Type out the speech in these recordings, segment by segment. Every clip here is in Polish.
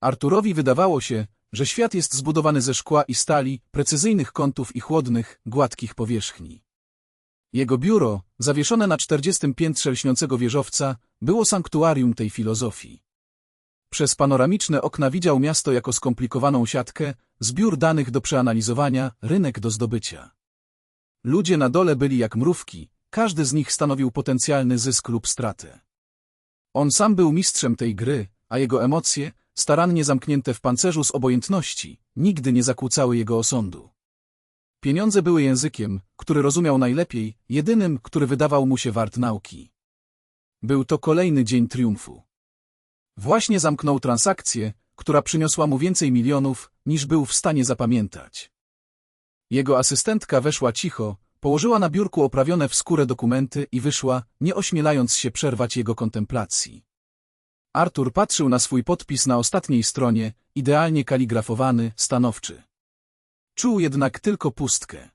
Arturowi wydawało się, że świat jest zbudowany ze szkła i stali, precyzyjnych kątów i chłodnych, gładkich powierzchni. Jego biuro, zawieszone na czterdziestym piętrze lśniącego wieżowca, było sanktuarium tej filozofii. Przez panoramiczne okna widział miasto jako skomplikowaną siatkę, zbiór danych do przeanalizowania, rynek do zdobycia. Ludzie na dole byli jak mrówki, każdy z nich stanowił potencjalny zysk lub stratę. On sam był mistrzem tej gry, a jego emocje, starannie zamknięte w pancerzu z obojętności, nigdy nie zakłócały jego osądu. Pieniądze były językiem, który rozumiał najlepiej, jedynym, który wydawał mu się wart nauki. Był to kolejny dzień triumfu. Właśnie zamknął transakcję, która przyniosła mu więcej milionów, niż był w stanie zapamiętać. Jego asystentka weszła cicho, położyła na biurku oprawione w skórę dokumenty i wyszła, nie ośmielając się przerwać jego kontemplacji. Artur patrzył na swój podpis na ostatniej stronie, idealnie kaligrafowany, stanowczy. Czuł jednak tylko pustkę.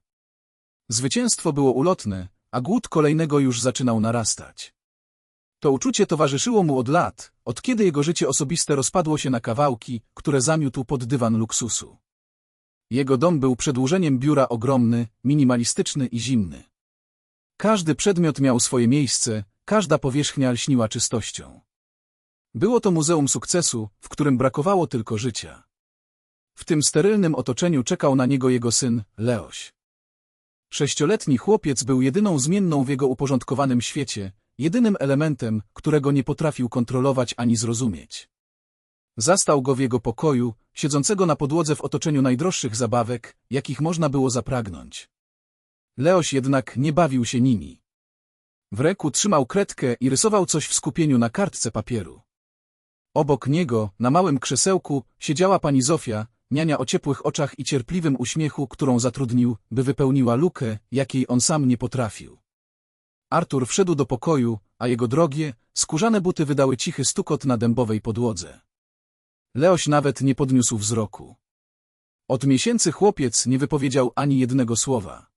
Zwycięstwo było ulotne, a głód kolejnego już zaczynał narastać. To uczucie towarzyszyło mu od lat, od kiedy jego życie osobiste rozpadło się na kawałki, które zamiótł pod dywan luksusu. Jego dom był przedłużeniem biura ogromny, minimalistyczny i zimny. Każdy przedmiot miał swoje miejsce, każda powierzchnia lśniła czystością. Było to muzeum sukcesu, w którym brakowało tylko życia. W tym sterylnym otoczeniu czekał na niego jego syn, Leoś. Sześcioletni chłopiec był jedyną zmienną w jego uporządkowanym świecie, jedynym elementem, którego nie potrafił kontrolować ani zrozumieć. Zastał go w jego pokoju, siedzącego na podłodze w otoczeniu najdroższych zabawek, jakich można było zapragnąć. Leoś jednak nie bawił się nimi. W ręku trzymał kredkę i rysował coś w skupieniu na kartce papieru. Obok niego, na małym krzesełku, siedziała pani Zofia, niania o ciepłych oczach i cierpliwym uśmiechu, którą zatrudnił, by wypełniła lukę, jakiej on sam nie potrafił. Artur wszedł do pokoju, a jego drogie, skórzane buty wydały cichy stukot na dębowej podłodze. Leoś nawet nie podniósł wzroku. Od miesięcy chłopiec nie wypowiedział ani jednego słowa.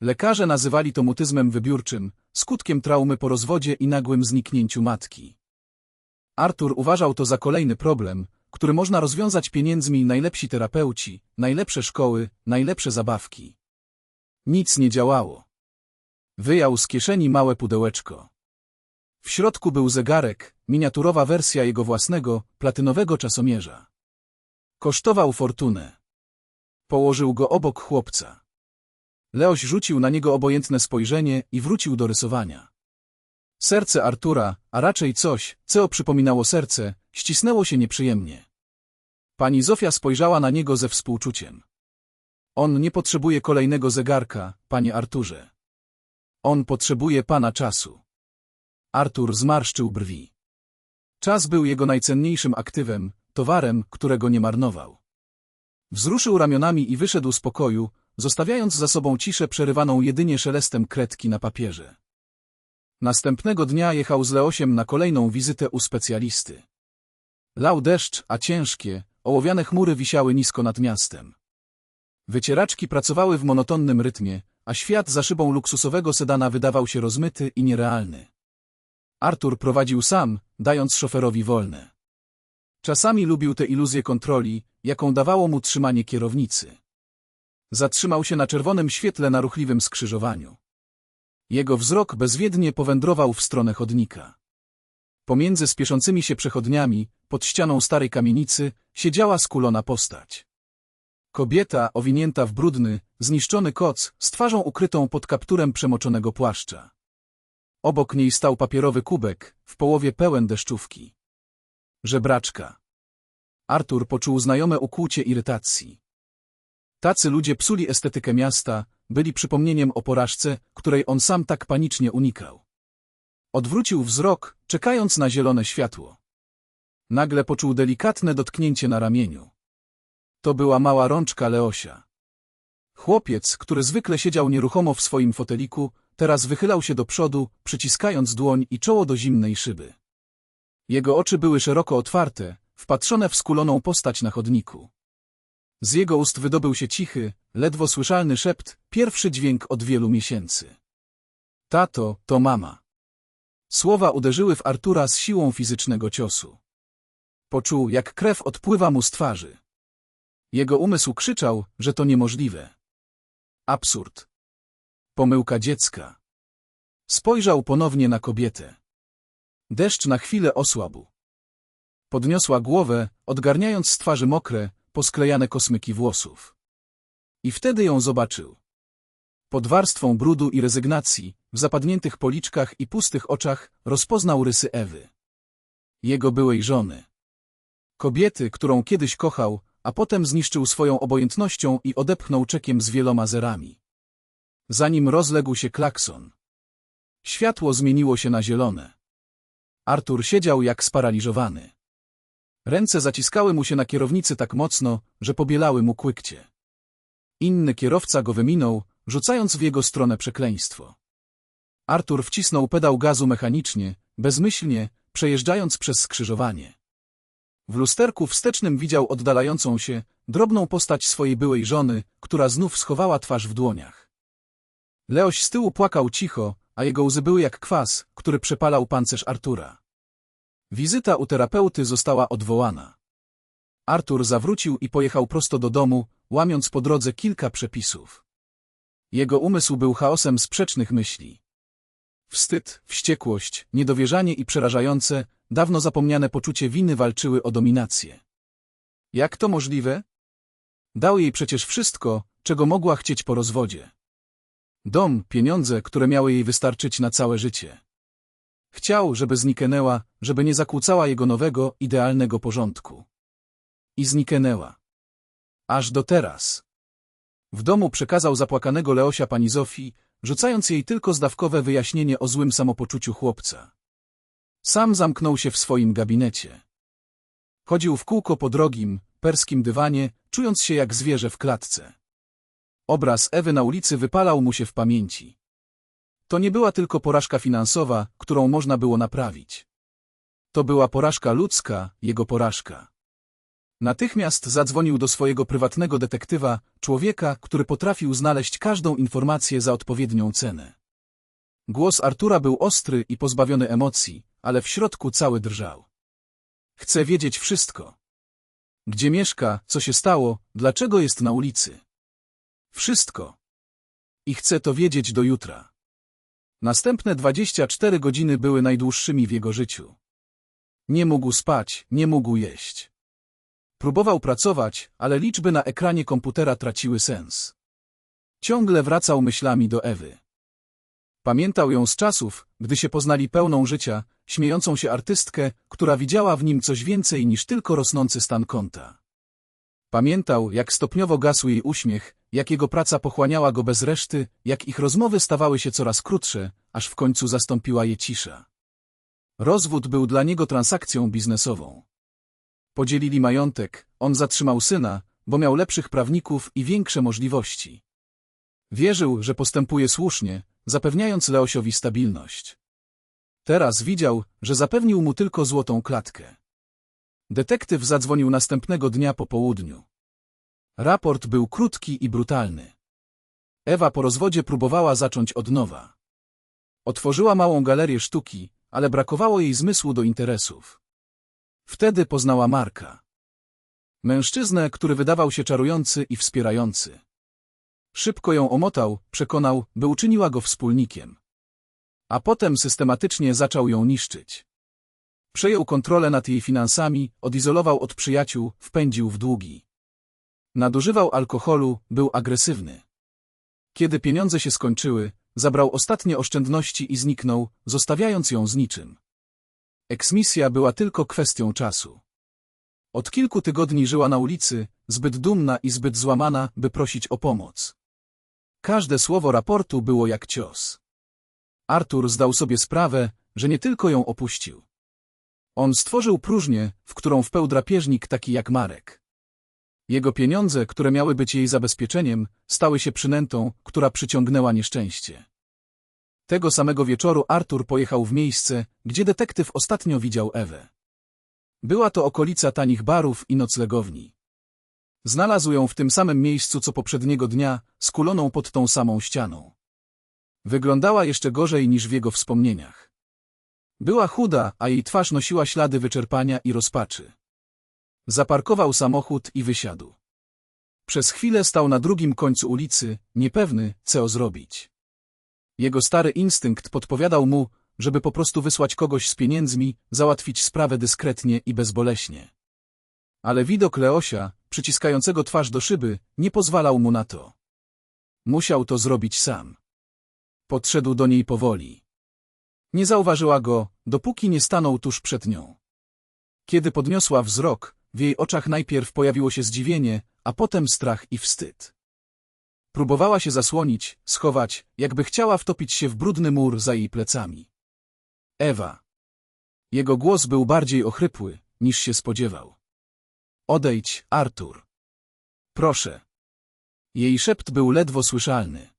Lekarze nazywali to mutyzmem wybiórczym, skutkiem traumy po rozwodzie i nagłym zniknięciu matki. Artur uważał to za kolejny problem, który można rozwiązać pieniędzmi najlepsi terapeuci, najlepsze szkoły, najlepsze zabawki. Nic nie działało. Wyjął z kieszeni małe pudełeczko. W środku był zegarek, miniaturowa wersja jego własnego, platynowego czasomierza. Kosztował fortunę. Położył go obok chłopca. Leoś rzucił na niego obojętne spojrzenie i wrócił do rysowania. Serce Artura, a raczej coś, co przypominało serce, ścisnęło się nieprzyjemnie. Pani Zofia spojrzała na niego ze współczuciem. On nie potrzebuje kolejnego zegarka, panie Arturze. On potrzebuje pana czasu. Artur zmarszczył brwi. Czas był jego najcenniejszym aktywem, towarem, którego nie marnował. Wzruszył ramionami i wyszedł z pokoju, zostawiając za sobą ciszę przerywaną jedynie szelestem kredki na papierze. Następnego dnia jechał z Leosiem na kolejną wizytę u specjalisty. Lał deszcz, a ciężkie, ołowiane chmury wisiały nisko nad miastem. Wycieraczki pracowały w monotonnym rytmie, a świat za szybą luksusowego sedana wydawał się rozmyty i nierealny. Artur prowadził sam, dając szoferowi wolne. Czasami lubił tę iluzję kontroli, jaką dawało mu trzymanie kierownicy. Zatrzymał się na czerwonym świetle na ruchliwym skrzyżowaniu. Jego wzrok bezwiednie powędrował w stronę chodnika. Pomiędzy spieszącymi się przechodniami, pod ścianą starej kamienicy, siedziała skulona postać. Kobieta, owinięta w brudny, zniszczony koc, z twarzą ukrytą pod kapturem przemoczonego płaszcza. Obok niej stał papierowy kubek, w połowie pełen deszczówki. Żebraczka. Artur poczuł znajome ukłucie irytacji. Tacy ludzie psuli estetykę miasta, byli przypomnieniem o porażce, której on sam tak panicznie unikał. Odwrócił wzrok, czekając na zielone światło. Nagle poczuł delikatne dotknięcie na ramieniu. To była mała rączka Leosia. Chłopiec, który zwykle siedział nieruchomo w swoim foteliku, teraz wychylał się do przodu, przyciskając dłoń i czoło do zimnej szyby. Jego oczy były szeroko otwarte, wpatrzone w skuloną postać na chodniku. Z jego ust wydobył się cichy, ledwo słyszalny szept, pierwszy dźwięk od wielu miesięcy. Tato, to mama. Słowa uderzyły w Artura z siłą fizycznego ciosu. Poczuł, jak krew odpływa mu z twarzy. Jego umysł krzyczał, że to niemożliwe. Absurd. Pomyłka dziecka. Spojrzał ponownie na kobietę. Deszcz na chwilę osłabł. Podniosła głowę, odgarniając z twarzy mokre, posklejane kosmyki włosów. I wtedy ją zobaczył. Pod warstwą brudu i rezygnacji, w zapadniętych policzkach i pustych oczach, rozpoznał rysy Ewy. Jego byłej żony. Kobiety, którą kiedyś kochał, a potem zniszczył swoją obojętnością i odepchnął czekiem z wieloma zerami. Zanim rozległ się klakson. Światło zmieniło się na zielone. Artur siedział jak sparaliżowany. Ręce zaciskały mu się na kierownicy tak mocno, że pobielały mu kłykcie. Inny kierowca go wyminął, rzucając w jego stronę przekleństwo. Artur wcisnął pedał gazu mechanicznie, bezmyślnie, przejeżdżając przez skrzyżowanie. W lusterku wstecznym widział oddalającą się, drobną postać swojej byłej żony, która znów schowała twarz w dłoniach. Leoś z tyłu płakał cicho, a jego łzy były jak kwas, który przepalał pancerz Artura. Wizyta u terapeuty została odwołana. Artur zawrócił i pojechał prosto do domu, łamiąc po drodze kilka przepisów. Jego umysł był chaosem sprzecznych myśli. Wstyd, wściekłość, niedowierzanie i przerażające, dawno zapomniane poczucie winy walczyły o dominację. Jak to możliwe? Dał jej przecież wszystko, czego mogła chcieć po rozwodzie. Dom, pieniądze, które miały jej wystarczyć na całe życie. Chciał, żeby zniknęła, żeby nie zakłócała jego nowego, idealnego porządku. I zniknęła. Aż do teraz. W domu przekazał zapłakanego Leosia pani Zofii, rzucając jej tylko zdawkowe wyjaśnienie o złym samopoczuciu chłopca. Sam zamknął się w swoim gabinecie. Chodził w kółko po drogim, perskim dywanie, czując się jak zwierzę w klatce. Obraz Ewy na ulicy wypalał mu się w pamięci. To nie była tylko porażka finansowa, którą można było naprawić. To była porażka ludzka, jego porażka. Natychmiast zadzwonił do swojego prywatnego detektywa, człowieka, który potrafił znaleźć każdą informację za odpowiednią cenę. Głos Artura był ostry i pozbawiony emocji, ale w środku cały drżał. Chcę wiedzieć wszystko. Gdzie mieszka, co się stało, dlaczego jest na ulicy. Wszystko. I chcę to wiedzieć do jutra. Następne 24 godziny były najdłuższymi w jego życiu. Nie mógł spać, nie mógł jeść. Próbował pracować, ale liczby na ekranie komputera traciły sens. Ciągle wracał myślami do Ewy. Pamiętał ją z czasów, gdy się poznali pełną życia, śmiejącą się artystkę, która widziała w nim coś więcej niż tylko rosnący stan konta. Pamiętał, jak stopniowo gasł jej uśmiech, jak jego praca pochłaniała go bez reszty, jak ich rozmowy stawały się coraz krótsze, aż w końcu zastąpiła je cisza. Rozwód był dla niego transakcją biznesową. Podzielili majątek, on zatrzymał syna, bo miał lepszych prawników i większe możliwości. Wierzył, że postępuje słusznie, zapewniając Leosiowi stabilność. Teraz widział, że zapewnił mu tylko złotą klatkę. Detektyw zadzwonił następnego dnia po południu. Raport był krótki i brutalny. Ewa po rozwodzie próbowała zacząć od nowa. Otworzyła małą galerię sztuki, ale brakowało jej zmysłu do interesów. Wtedy poznała Marka. Mężczyznę, który wydawał się czarujący i wspierający. Szybko ją omotał, przekonał, by uczyniła go wspólnikiem. A potem systematycznie zaczął ją niszczyć. Przejął kontrolę nad jej finansami, odizolował od przyjaciół, wpędził w długi. Nadużywał alkoholu, był agresywny. Kiedy pieniądze się skończyły, zabrał ostatnie oszczędności i zniknął, zostawiając ją z niczym. Eksmisja była tylko kwestią czasu. Od kilku tygodni żyła na ulicy, zbyt dumna i zbyt złamana, by prosić o pomoc. Każde słowo raportu było jak cios. Artur zdał sobie sprawę, że nie tylko ją opuścił. On stworzył próżnię, w którą wpeł drapieżnik taki jak Marek. Jego pieniądze, które miały być jej zabezpieczeniem, stały się przynętą, która przyciągnęła nieszczęście. Tego samego wieczoru Artur pojechał w miejsce, gdzie detektyw ostatnio widział Ewę. Była to okolica tanich barów i noclegowni. Znalazł ją w tym samym miejscu co poprzedniego dnia, skuloną pod tą samą ścianą. Wyglądała jeszcze gorzej niż w jego wspomnieniach. Była chuda, a jej twarz nosiła ślady wyczerpania i rozpaczy. Zaparkował samochód i wysiadł. Przez chwilę stał na drugim końcu ulicy, niepewny, co zrobić. Jego stary instynkt podpowiadał mu, żeby po prostu wysłać kogoś z pieniędzmi, załatwić sprawę dyskretnie i bezboleśnie. Ale widok Leosia, przyciskającego twarz do szyby, nie pozwalał mu na to. Musiał to zrobić sam. Podszedł do niej powoli. Nie zauważyła go, dopóki nie stanął tuż przed nią. Kiedy podniosła wzrok, w jej oczach najpierw pojawiło się zdziwienie, a potem strach i wstyd. Próbowała się zasłonić, schować, jakby chciała wtopić się w brudny mur za jej plecami. Ewa. Jego głos był bardziej ochrypły, niż się spodziewał. Odejdź, Artur. Proszę. Jej szept był ledwo słyszalny.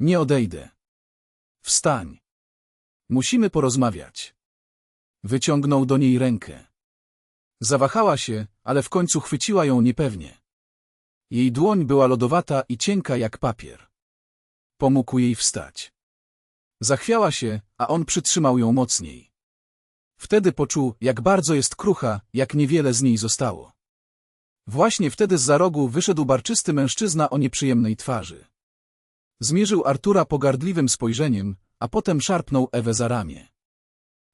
Nie odejdę. Wstań. Musimy porozmawiać. Wyciągnął do niej rękę. Zawahała się, ale w końcu chwyciła ją niepewnie. Jej dłoń była lodowata i cienka jak papier. Pomógł jej wstać. Zachwiała się, a on przytrzymał ją mocniej. Wtedy poczuł, jak bardzo jest krucha, jak niewiele z niej zostało. Właśnie wtedy z za rogu wyszedł barczysty mężczyzna o nieprzyjemnej twarzy. Zmierzył Artura pogardliwym spojrzeniem, a potem szarpnął Ewę za ramię.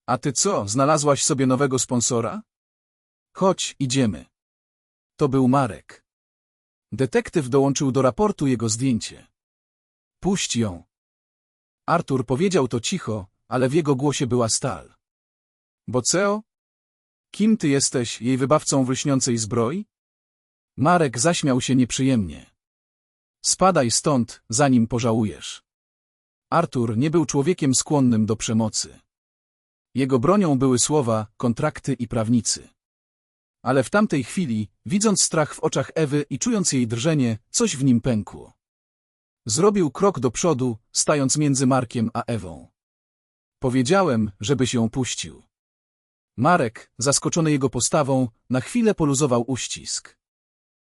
A ty co, znalazłaś sobie nowego sponsora? Chodź, idziemy. To był Marek. Detektyw dołączył do raportu jego zdjęcie. Puść ją. Artur powiedział to cicho, ale w jego głosie była stal. Boceo? Kim ty jesteś, jej wybawcą w lśniącej zbroi? Marek zaśmiał się nieprzyjemnie. Spadaj stąd, zanim pożałujesz. Artur nie był człowiekiem skłonnym do przemocy. Jego bronią były słowa, kontrakty i prawnicy. Ale w tamtej chwili, widząc strach w oczach Ewy i czując jej drżenie, coś w nim pękło. Zrobił krok do przodu, stając między Markiem a Ewą. Powiedziałem, żebyś ją puścił. Marek, zaskoczony jego postawą, na chwilę poluzował uścisk.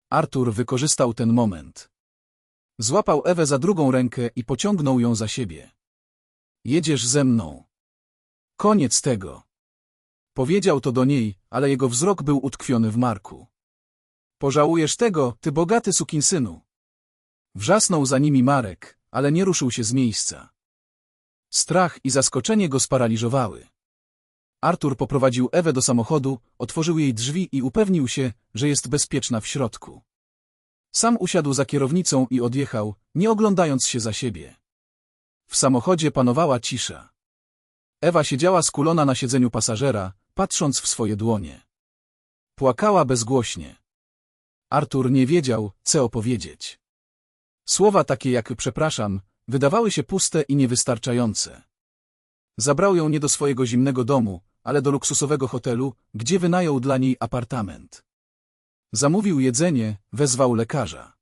Artur wykorzystał ten moment. Złapał Ewę za drugą rękę i pociągnął ją za siebie. Jedziesz ze mną. Koniec tego. Powiedział to do niej, ale jego wzrok był utkwiony w Marku. Pożałujesz tego, ty bogaty sukinsynu. Wrzasnął za nimi Marek, ale nie ruszył się z miejsca. Strach i zaskoczenie go sparaliżowały. Artur poprowadził Ewę do samochodu, otworzył jej drzwi i upewnił się, że jest bezpieczna w środku. Sam usiadł za kierownicą i odjechał, nie oglądając się za siebie. W samochodzie panowała cisza. Ewa siedziała skulona na siedzeniu pasażera, patrząc w swoje dłonie. Płakała bezgłośnie. Artur nie wiedział, co opowiedzieć. Słowa takie jak przepraszam, wydawały się puste i niewystarczające. Zabrał ją nie do swojego zimnego domu, ale do luksusowego hotelu, gdzie wynajął dla niej apartament. Zamówił jedzenie, wezwał lekarza.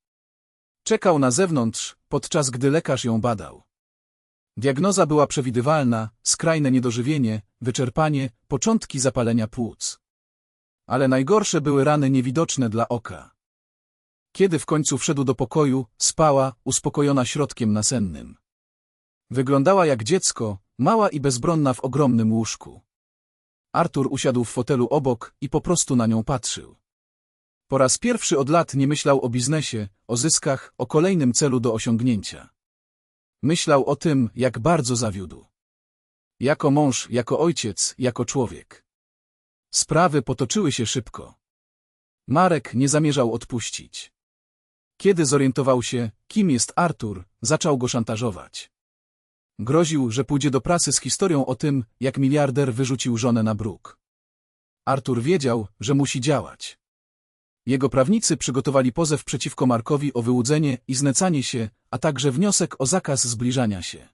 Czekał na zewnątrz, podczas gdy lekarz ją badał. Diagnoza była przewidywalna, skrajne niedożywienie, wyczerpanie, początki zapalenia płuc. Ale najgorsze były rany niewidoczne dla oka. Kiedy w końcu wszedł do pokoju, spała, uspokojona środkiem nasennym. Wyglądała jak dziecko, mała i bezbronna w ogromnym łóżku. Artur usiadł w fotelu obok i po prostu na nią patrzył. Po raz pierwszy od lat nie myślał o biznesie, o zyskach, o kolejnym celu do osiągnięcia. Myślał o tym, jak bardzo zawiódł. Jako mąż, jako ojciec, jako człowiek. Sprawy potoczyły się szybko. Marek nie zamierzał odpuścić. Kiedy zorientował się, kim jest Artur, zaczął go szantażować. Groził, że pójdzie do prasy z historią o tym, jak miliarder wyrzucił żonę na bruk. Artur wiedział, że musi działać. Jego prawnicy przygotowali pozew przeciwko Markowi o wyłudzenie i znecanie się, a także wniosek o zakaz zbliżania się.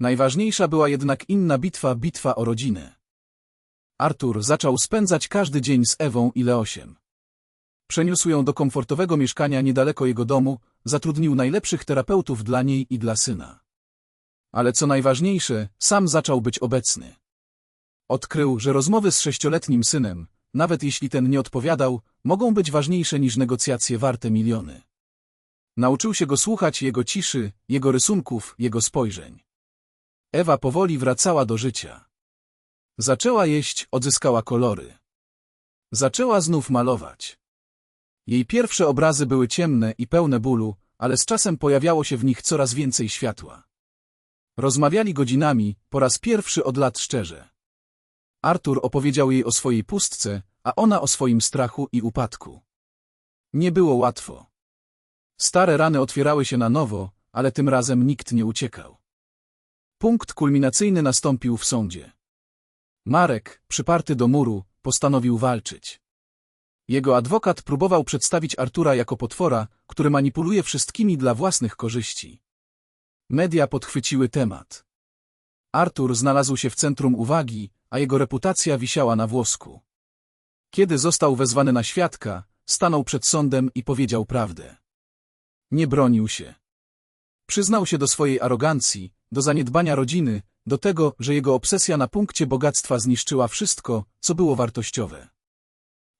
Najważniejsza była jednak inna bitwa, bitwa o rodzinę. Artur zaczął spędzać każdy dzień z Ewą i Leosiem. Przeniósł ją do komfortowego mieszkania niedaleko jego domu, zatrudnił najlepszych terapeutów dla niej i dla syna. Ale co najważniejsze, sam zaczął być obecny. Odkrył, że rozmowy z sześcioletnim synem, nawet jeśli ten nie odpowiadał, mogą być ważniejsze niż negocjacje warte miliony. Nauczył się go słuchać jego ciszy, jego rysunków, jego spojrzeń. Ewa powoli wracała do życia. Zaczęła jeść, odzyskała kolory. Zaczęła znów malować. Jej pierwsze obrazy były ciemne i pełne bólu, ale z czasem pojawiało się w nich coraz więcej światła. Rozmawiali godzinami, po raz pierwszy od lat szczerze. Artur opowiedział jej o swojej pustce, a ona o swoim strachu i upadku. Nie było łatwo. Stare rany otwierały się na nowo, ale tym razem nikt nie uciekał. Punkt kulminacyjny nastąpił w sądzie. Marek, przyparty do muru, postanowił walczyć. Jego adwokat próbował przedstawić Artura jako potwora, który manipuluje wszystkimi dla własnych korzyści. Media podchwyciły temat. Artur znalazł się w centrum uwagi, a jego reputacja wisiała na włosku. Kiedy został wezwany na świadka, stanął przed sądem i powiedział prawdę. Nie bronił się. Przyznał się do swojej arogancji, do zaniedbania rodziny, do tego, że jego obsesja na punkcie bogactwa zniszczyła wszystko, co było wartościowe.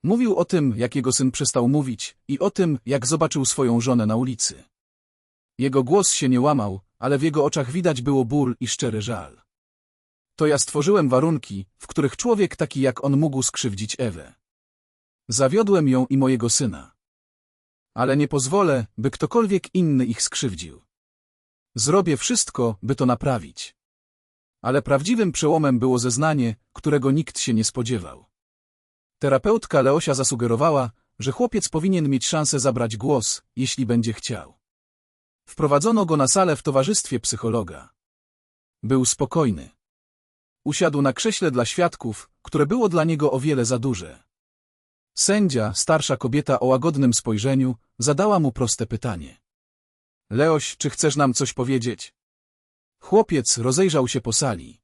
Mówił o tym, jak jego syn przestał mówić i o tym, jak zobaczył swoją żonę na ulicy. Jego głos się nie łamał, ale w jego oczach widać było ból i szczery żal. To ja stworzyłem warunki, w których człowiek taki jak on mógł skrzywdzić Ewę. Zawiodłem ją i mojego syna. Ale nie pozwolę, by ktokolwiek inny ich skrzywdził. Zrobię wszystko, by to naprawić. Ale prawdziwym przełomem było zeznanie, którego nikt się nie spodziewał. Terapeutka Leosia zasugerowała, że chłopiec powinien mieć szansę zabrać głos, jeśli będzie chciał. Wprowadzono go na salę w towarzystwie psychologa. Był spokojny. Usiadł na krześle dla świadków, które było dla niego o wiele za duże. Sędzia, starsza kobieta o łagodnym spojrzeniu, zadała mu proste pytanie. Leoś, czy chcesz nam coś powiedzieć? Chłopiec rozejrzał się po sali.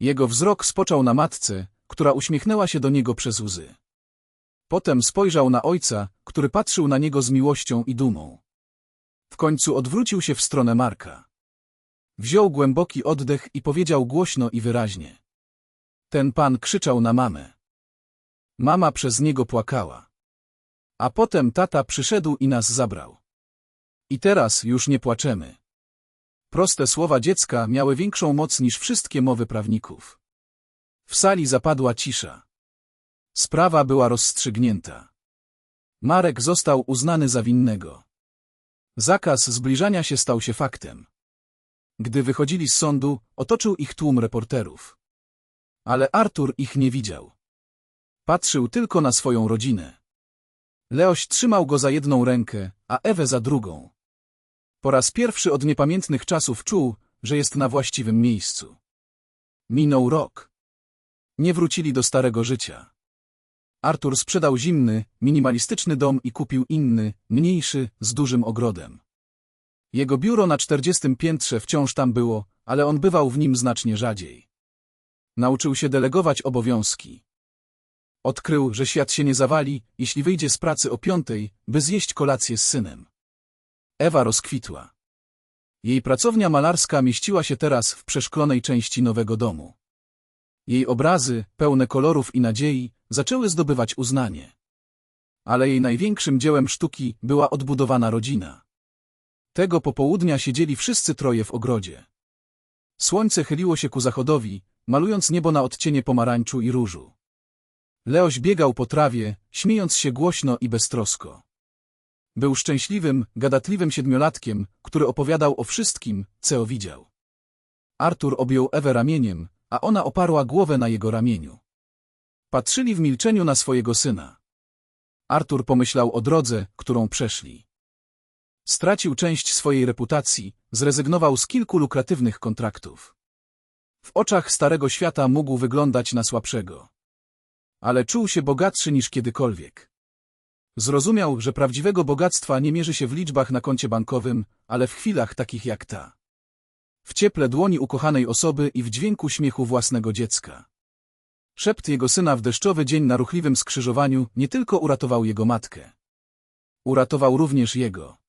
Jego wzrok spoczął na matce, która uśmiechnęła się do niego przez łzy. Potem spojrzał na ojca, który patrzył na niego z miłością i dumą. W końcu odwrócił się w stronę Marka. Wziął głęboki oddech i powiedział głośno i wyraźnie. Ten pan krzyczał na mamę. Mama przez niego płakała. A potem tata przyszedł i nas zabrał. I teraz już nie płaczemy. Proste słowa dziecka miały większą moc niż wszystkie mowy prawników. W sali zapadła cisza. Sprawa była rozstrzygnięta. Marek został uznany za winnego. Zakaz zbliżania się stał się faktem. Gdy wychodzili z sądu, otoczył ich tłum reporterów. Ale Artur ich nie widział. Patrzył tylko na swoją rodzinę. Leoś trzymał go za jedną rękę, a Ewę za drugą. Po raz pierwszy od niepamiętnych czasów czuł, że jest na właściwym miejscu. Minął rok. Nie wrócili do starego życia. Artur sprzedał zimny, minimalistyczny dom i kupił inny, mniejszy, z dużym ogrodem. Jego biuro na czterdziestym piętrze wciąż tam było, ale on bywał w nim znacznie rzadziej. Nauczył się delegować obowiązki. Odkrył, że świat się nie zawali, jeśli wyjdzie z pracy o piątej, by zjeść kolację z synem. Ewa rozkwitła. Jej pracownia malarska mieściła się teraz w przeszklonej części nowego domu. Jej obrazy, pełne kolorów i nadziei, zaczęły zdobywać uznanie. Ale jej największym dziełem sztuki była odbudowana rodzina. Tego popołudnia siedzieli wszyscy troje w ogrodzie. Słońce chyliło się ku zachodowi, malując niebo na odcienie pomarańczu i różu. Leoś biegał po trawie, śmiejąc się głośno i beztrosko. Był szczęśliwym, gadatliwym siedmiolatkiem, który opowiadał o wszystkim, co widział. Artur objął Ewę ramieniem, a ona oparła głowę na jego ramieniu. Patrzyli w milczeniu na swojego syna. Artur pomyślał o drodze, którą przeszli. Stracił część swojej reputacji, zrezygnował z kilku lukratywnych kontraktów. W oczach starego świata mógł wyglądać na słabszego. Ale czuł się bogatszy niż kiedykolwiek. Zrozumiał, że prawdziwego bogactwa nie mierzy się w liczbach na koncie bankowym, ale w chwilach takich jak ta. W cieple dłoni ukochanej osoby i w dźwięku śmiechu własnego dziecka. Szept jego syna w deszczowy dzień na ruchliwym skrzyżowaniu nie tylko uratował jego matkę. Uratował również jego.